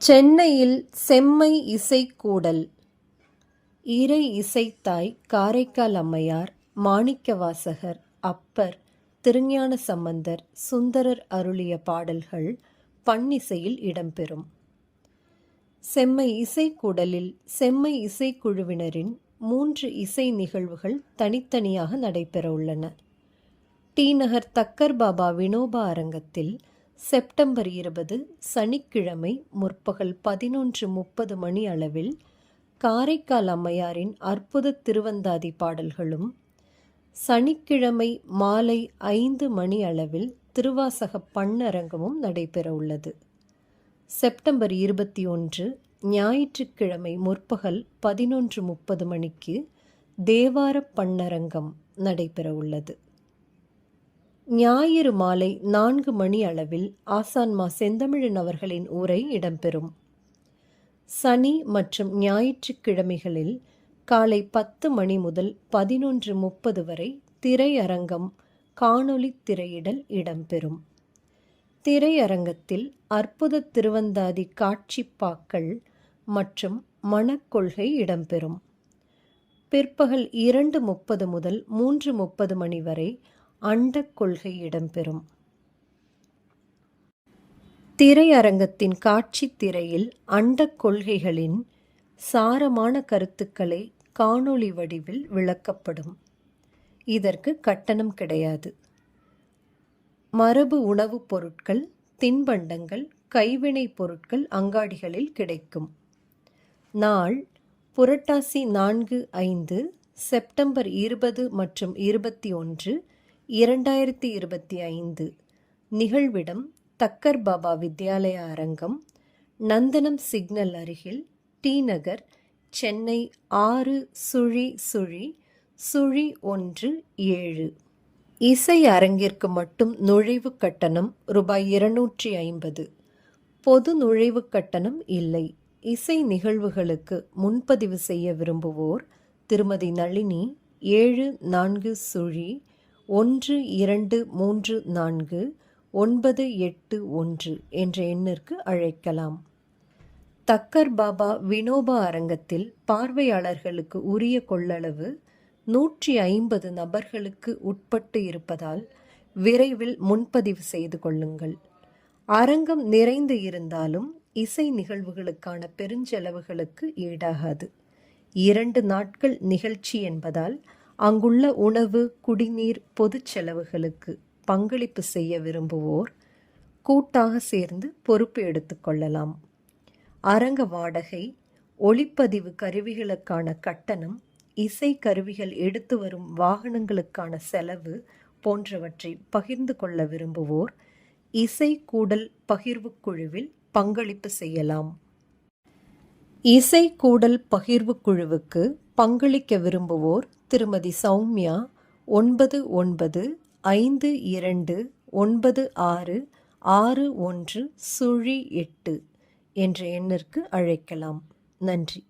சென்னையில் செம்மை இசைக்கூடல். இறை இசைத்தாய் காரைக்கால் அம்மையார் மாணிக்கவாசகர் அப்பர் திருஞான சம்பந்தர் சுந்தரர் அருளிய பாடல்கள் பன்னிசையில் இடம்பெறும். செம்மை இசைக்கூடலில் செம்மை இசைக்குழுவினரின் மூன்று இசை நிகழ்வுகள் தனித்தனியாக நடைபெற உள்ளன டி நகர் தக்கர் பாபா வினோபா அரங்கத்தில் செப்டம்பர் இருபது சனிக்கிழமை முற்பகல் பதினொன்று முப்பது மணி அளவில் காரைக்கால் அம்மையாரின் அற்புத திருவந்தாதி பாடல்களும் சனிக்கிழமை மாலை ஐந்து மணி அளவில் திருவாசக பண்ணரங்கமும் நடைபெற உள்ளது. செப்டம்பர் இருபத்தி ஒன்று ஞாயிற்றுக்கிழமை முற்பகல் பதினொன்று முப்பது மணிக்கு தேவார பண்ணரங்கம் நடைபெற உள்ளது. ஞாயிறு மாலை நான்கு மணி அளவில் ஆசான்மா செந்தமிழன் அவர்களின் உரை இடம்பெறும். சனி மற்றும் ஞாயிற்றுக்கிழமைகளில் காலை பத்து மணி முதல் பதினொன்று முப்பது வரை திரையரங்கம் காணொளி திரையிடல் இடம்பெறும். திரையரங்கத்தில் அற்புத திருவந்தாதி காட்சிப்பாக்கள் மற்றும் மனக்கொள்கை இடம்பெறும். பிற்பகல் இரண்டு முப்பது முதல் மூன்று முப்பது மணி வரை அண்டக் கொள்கை இடம்பெறும். திரையரங்கத்தின் காட்சி திரையில் அண்ட கொள்கைகளின் சாரமான கருத்துக்களை காணொளி வடிவில் விளக்கப்படும். இதற்கு கட்டணம் கிடையாது. மரபு உணவுப் பொருட்கள் தின்பண்டங்கள் கைவினைப் பொருட்கள் அங்காடிகளில் கிடைக்கும். நாள் புரட்டாசி நான்கு ஐந்து செப்டம்பர் இருபது மற்றும் இருபத்தி ஒன்று இரண்டாயிரத்தி இருபத்தி ஐந்து நிகழ்விடம் தக்கர் பாபா வித்யாலயா அரங்கம் நந்தனம் சிக்னல் அருகில் டி நகர் சென்னை ஆறு சுழி சுழி சுழி ஒன்று ஏழு. இசை அரங்கிற்கு மட்டும் நுழைவு கட்டணம் ரூபாய் இருநூற்றி ஐம்பது. பொது நுழைவு கட்டணம் இல்லை. இசை நிகழ்வுகளுக்கு முன்பதிவு செய்ய விரும்புவோர் திருமதி நளினி ஏழு நான்கு சுழி ஒன்று இரண்டு மூன்று நான்கு ஒன்பது எட்டு ஒன்று என்ற எண்ணிற்கு அழைக்கலாம். தக்கர் பாபா வினோபா அரங்கத்தில் பார்வையாளர்களுக்கு உரிய கொள்ளளவு நூற்றி ஐம்பது நபர்களுக்கு உட்பட்டு இருப்பதால் விரைவில் முன்பதிவு செய்து கொள்ளுங்கள். அரங்கம் நிறைந்து இருந்தாலும் இசை நிகழ்வுகளுக்கான பெருஞ்செலவுகளுக்கு ஈடாகாது. இரண்டு நாட்கள் நிகழ்ச்சி என்பதால் அங்குள்ள உணவு குடிநீர் பொதுச் செலவுகளுக்கு பங்களிப்பு செய்ய விரும்புவோர் கூட்டாக சேர்ந்து பொறுப்பு எடுத்துக்கொள்ளலாம் அரங்க வாடகை ஒளிப்பதிவு கருவிகளுக்கான கட்டணம் இசை கருவிகள் எடுத்து வரும் வாகனங்களுக்கான செலவு போன்றவற்றை பகிர்ந்து கொள்ள விரும்புவோர் இசை கூடல் பகிர்வு குழுவில் பங்களிப்பு செய்யலாம். இசை கூடல் பகிர்வு குழுவுக்கு பங்களிக்க விரும்புவோர் திருமதி சௌமியா ஒன்பது ஒன்பது ஐந்து இரண்டு ஒன்பது ஆறு ஆறு ஒன்று சுழி எட்டு என்ற எண்ணிற்கு அழைக்கலாம். நன்றி.